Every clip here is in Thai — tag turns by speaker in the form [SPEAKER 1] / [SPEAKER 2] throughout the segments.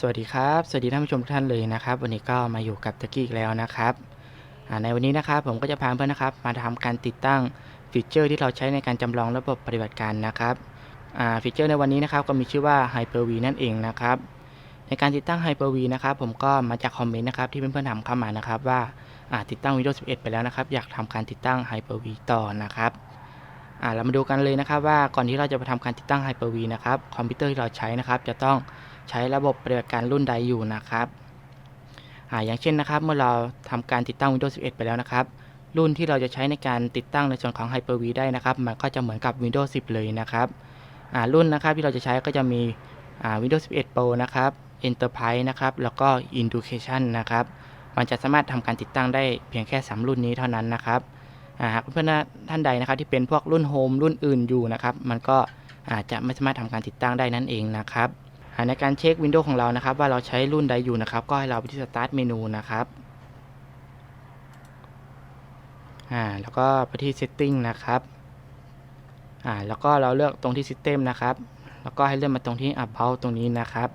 [SPEAKER 1] สวัสดีครับ สวัสดีท่านผู้ชมทุกท่านเลยนะครับ วันนี้ก็มาอยู่กับตะกี้อีกแล้วนะครับในวันนี้นะครับผมก็จะพาเพื่อนนะครับ มาทำการติดตั้งฟีเจอร์ที่เราใช้ในการจำลองระบบปฏิบัติการนะครับฟีเจอร์ในวันนี้นะครับก็มีชื่อว่า Hyper-V นั่นเองนะครับ ในการติดตั้ง Hyper-V นะครับผมก็มาจากคอมเมนต์นะครับที่เพื่อนๆถามเข้ามานะครับว่าติดตั้ง Windows 11 ไปแล้วนะครับ อยากทำการติดตั้ง Hyper-V ต่อนะครับเรามาดูกันเลยนะครับว่าก่อนที่เราจะไปทำการติดตั้ง Hyper-V นะครับคอมพิวเตอร์ที่เราใช้นะครับจะต้อง ใช้ระบบปฏิบัติการรุ่นใดอยู่นะครับอ่าอย่างเช่นนะครับ เมื่อเราทำการติดตั้ง Windows 11 ไปแล้วนะครับ รุ่นที่เราจะใช้ในการติดตั้งในส่วนของ Hyper-V ได้นะครับ มันก็จะเหมือนกับ Windows 10 เลยนะครับอ่ารุ่นนะครับที่เราจะใช้ก็จะมีอ่า Windows 11 Pro นะครับ Enterprise นะครับ แล้วก็ Education นะครับ มันจะสามารถทำการติดตั้งได้เพียงแค่ 3 รุ่นนี้เท่านั้นนะครับหากเพื่อนๆท่านใดนะครับที่เป็นพวกรุ่นโฮมรุ่นอื่นอยู่นะครับ มันก็อาจจะไม่สามารถทำการติดตั้งได้นั่นเองนะครับ ในการเช็ควินโดว์ของเรานะครับ ว่าเราใช้รุ่นใดอยู่นะครับ ก็ให้เราไปที่ Start เมนูนะครับอ่าแล้วก็ไปที่ Setting นะครับอ่าแล้วก็เราเลือกตรงที่ System นะครับ แล้วก็ให้เลื่อนมาตรงที่ About ตรงนี้นะครับ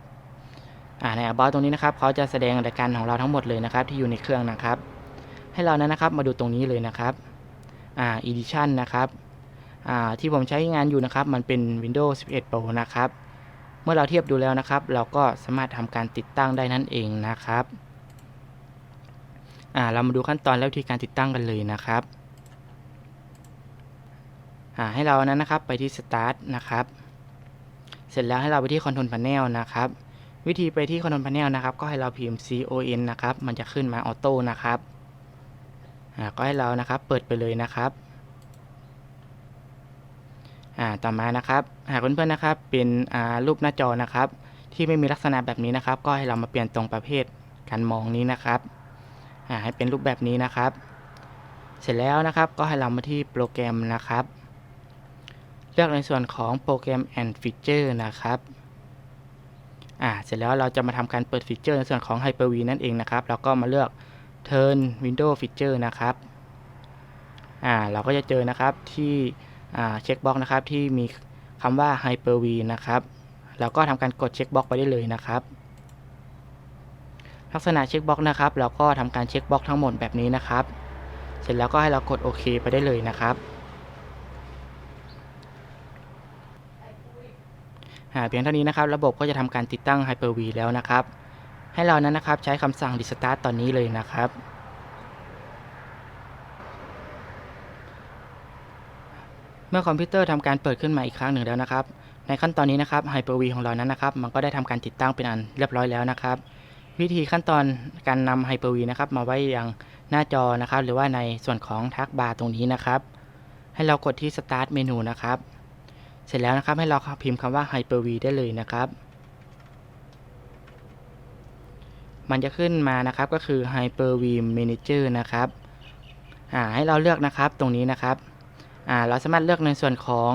[SPEAKER 1] อ่าใน About ตรงนี้นะครับเขาจะแสดงรายการของเราทั้งหมดเลยนะครับ ที่อยู่ในเครื่องนะครับ ให้เรานั้นนะครับมาดูตรงนี้เลยนะครับอ่า Edition นะครับอ่าที่ผมใช้งานอยู่นะครับ มันเป็น Windows 11 Pro นะครับ เมื่อเราเทียบดูแล้วนะครับ เราก็สามารถทำการติดตั้งได้นั่นเองนะครับอ่าเรามาดูขั้นตอนและวิธีการติดตั้งกันเลยนะครับอ่าให้เรานั้นนะครับไปที่ Start นะครับ เสร็จแล้วให้เราไปที่ Control Panel นะครับ วิธีไปที่ Control Panel นะครับ ก็ให้เราพิมพ์ con นะครับ มันจะขึ้นมาออโต้นะครับอ่าก็ให้เรานะครับเปิดไปเลยนะครับ อ่าต่อมานะครับหากเพื่อนๆนะครับ เป็นอ่ารูปหน้าจอนะครับ ที่ไม่มีลักษณะแบบนี้นะครับ ก็ให้เรามาเปลี่ยนตรงประเภทการมองนี้นะครับอ่าให้เป็นรูปแบบนี้นะครับ เสร็จแล้วนะครับก็ให้เรามาที่โปรแกรมนะครับ เลือกในส่วนของโปรแกรม and feature นะครับอ่าเสร็จแล้วเราจะมาทำการเปิดฟีเจอร์ในส่วนของ Hyper-V นั่นเองนะครับแล้วก็มาเลือก Turn Window Feature นะครับอ่าเราก็จะเจอนะครับที่ เช็คบ็อกนะครับที่มีคำว่า Hyper-V นะครับแล้วก็ทำการกดเช็คบ็อกไปได้เลยนะครับลักษณะเช็คบ็อกนะครับเราก็ทำการเช็คบ็อกทั้งหมดแบบนี้นะครับ เสร็จแล้วก็ให้เรากดโอเคไปได้เลยนะครับอ่าเพียงเท่านี้นะครับ ระบบก็จะทำการติดตั้ง Hyper-V แล้วนะครับ ให้เรานั้นนะครับใช้คำสั่ง Restart ตอนนี้เลยนะครับ เมื่อคอมพิวเตอร์ทำการเปิดขึ้นมาอีกครั้งหนึ่งแล้วนะครับ ในขั้นตอนนี้นะครับ Hyper-V ของเรานั้นนะครับมันก็ได้ทำการติดตั้งเป็นอันเรียบร้อยแล้วนะครับ วิธีขั้นตอนการนำ Hyper-V นะครับมาไว้ยังหน้าจอนะครับ หรือว่าในส่วนของทักบาร์ตรงนี้นะครับ ให้เรากดที่ Start เมนูนะครับ เสร็จแล้วนะครับให้เราพิมพ์คำว่า Hyper-V ได้เลยนะครับมันจะขึ้นมานะครับก็คือ Hyper-V Manager นะครับ อ่าให้เราเลือกนะครับตรงนี้นะครับ เราสามารถเลือกในส่วนของ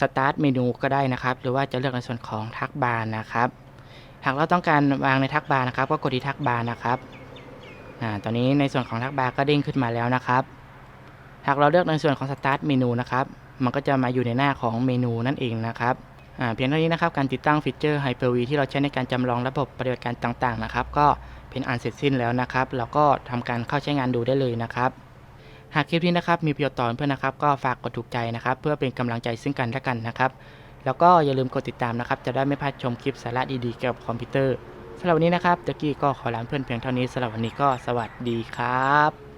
[SPEAKER 1] Start เมนูก็ได้นะครับ หรือว่าจะเลือกในส่วนของทักบาร์นะครับ หากเราต้องการวางในทักบาร์นะครับ ก็กดที่ทักบาร์นะครับอตอนนี้ในส่วนของทักบาร์ก็เด้งขึ้นมาแล้วนะครับ หากเราเลือกในส่วนของ Start เมนูนะครับ มันก็จะมาอยู่ในหน้าของเมนูนั่นเองนะครับเพียงเท่านี้นะครับ การติดตั้งฟีเจอร์ Hyper-V ที่เราใช้ในการจำลองระบบปฏิบัติการต่างๆนะครับ ก็เป็นอันเสร็จสิ้นแล้วนะครับ เราก็ทำการเข้าใช้งานดูได้เลยนะครับ หากคลิปนี้นะครับมีประโยชน์ต่อเพื่อนนะครับ ก็ฝากกดถูกใจนะครับ เพื่อเป็นกำลังใจซึ่งกันและกันนะครับ แล้วก็อย่าลืมกดติดตามนะครับ จะได้ไม่พลาดชมคลิปสาระดีๆเกี่ยวกับคอมพิวเตอร์สำหรับวันนี้นะครับจะกี้ก็ขอลาเพื่อนเพียงเท่านี้สำหรับวันนี้ก็สวัสดีครับ